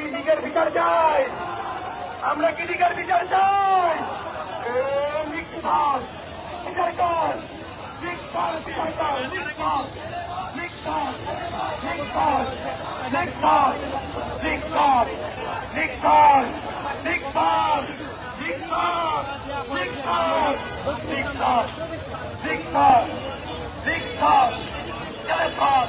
কি দিকের বিচার চাই আমরা কি দিকের বিচার চাই নিক্ষাস, বিচার কর নিক্ষাস, বিচার কর নিক্ষাস, নিক্ষাস, নিক্ষাস, নিক্ষাস, নিক্ষাস, নিক্ষাস, নিক্ষাস, নিক্ষাস, নিক্ষাস, নিক্ষাস, নিক্ষাস, নিক্ষাস, জয়পাল,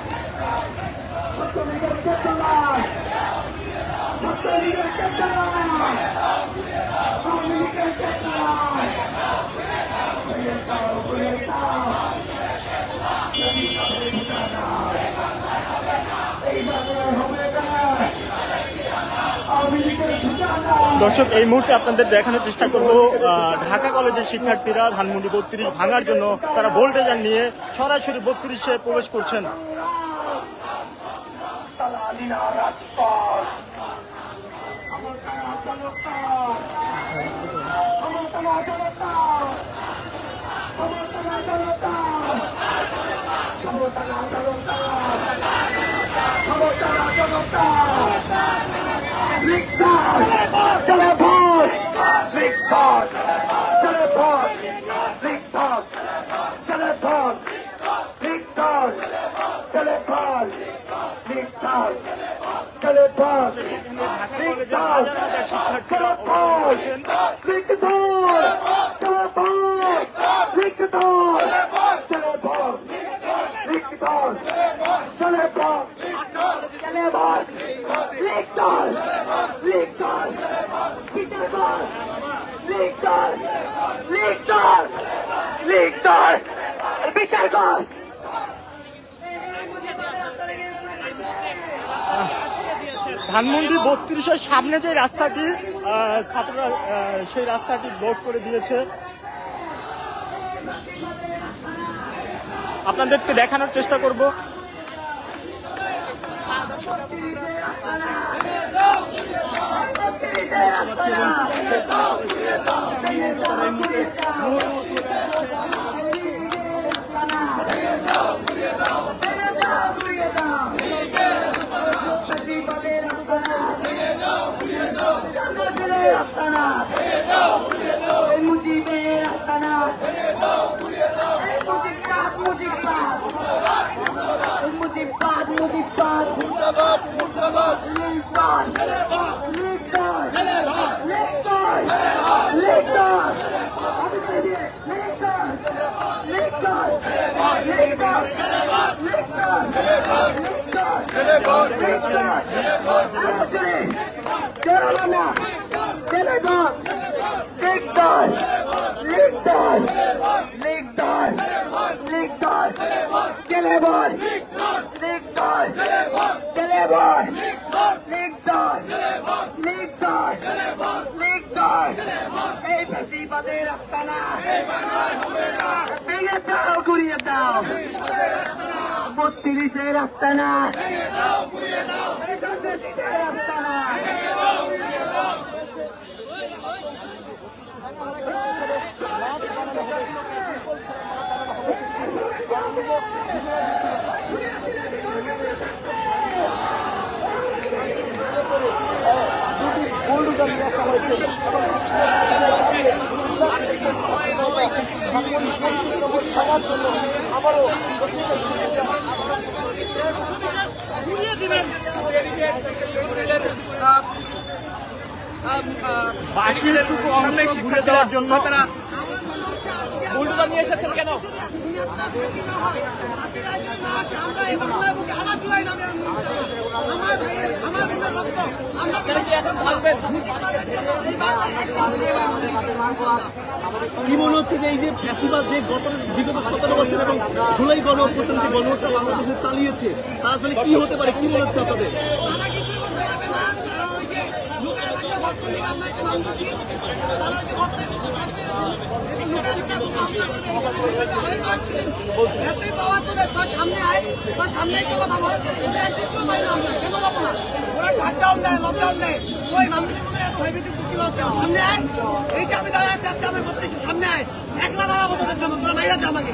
দর্শক এই মুহূর্তে আপনাদের দেখানোর চেষ্টা করব ঢাকা কলেজের শিক্ষার্থীরা ধানমন্ডি বত্রিশ ভাঙার জন্য তারা ভোল্টেজার নিয়ে সরাসরি বত্রিশে প্রবেশ করছেন বিচার কর বিচার কর ধানমন্ডি বত্রিশের সামনে যে রাস্তাটি ছাত্ররা সেই রাস্তাটি ব্লক করে দিয়েছে। আপনাদেরকে দেখানোর চেষ্টা করব। রাজনৈতিক দল কেরালা তেলেগন লিগ দল লিগ দল league Diktay! Diktay! Gelebor! Diktay! Gelebor! Diktay! Diktay! Diktay! এই প্রতিবাদের আস্তানা ভেঙে দাও ঘুরিয়ে দাও বত্রিশের আস্তানা আস্তানা বাড়িতে একটু কম সামনে শিখে দেওয়ার জন্য তারা বুল্ডুটা নিয়ে এসেছেন কেন কি মনে হচ্ছে যে এই যে ফ্যাসিবাদ যে গত বিগত সতেরো বছর এবং জুলাই গণ অভ্যুত্থান যে গণহত্যা বাংলাদেশে চালিয়েছে তার আসলে কি হতে পারে? কি মনে হচ্ছে আপনাদের? সামনে আয়। তোর সামনে এসে কথা বল দেয় লকডাউন দেয় ওই মানুষের মধ্যে এত ভয়ভীতি সৃষ্টি সামনে আয় এই যে আমি আজকে আমি বলতেছি সামনে আয় একলা দাঁড়াবো তোদের জন্য তোরা মাইরা আমাকে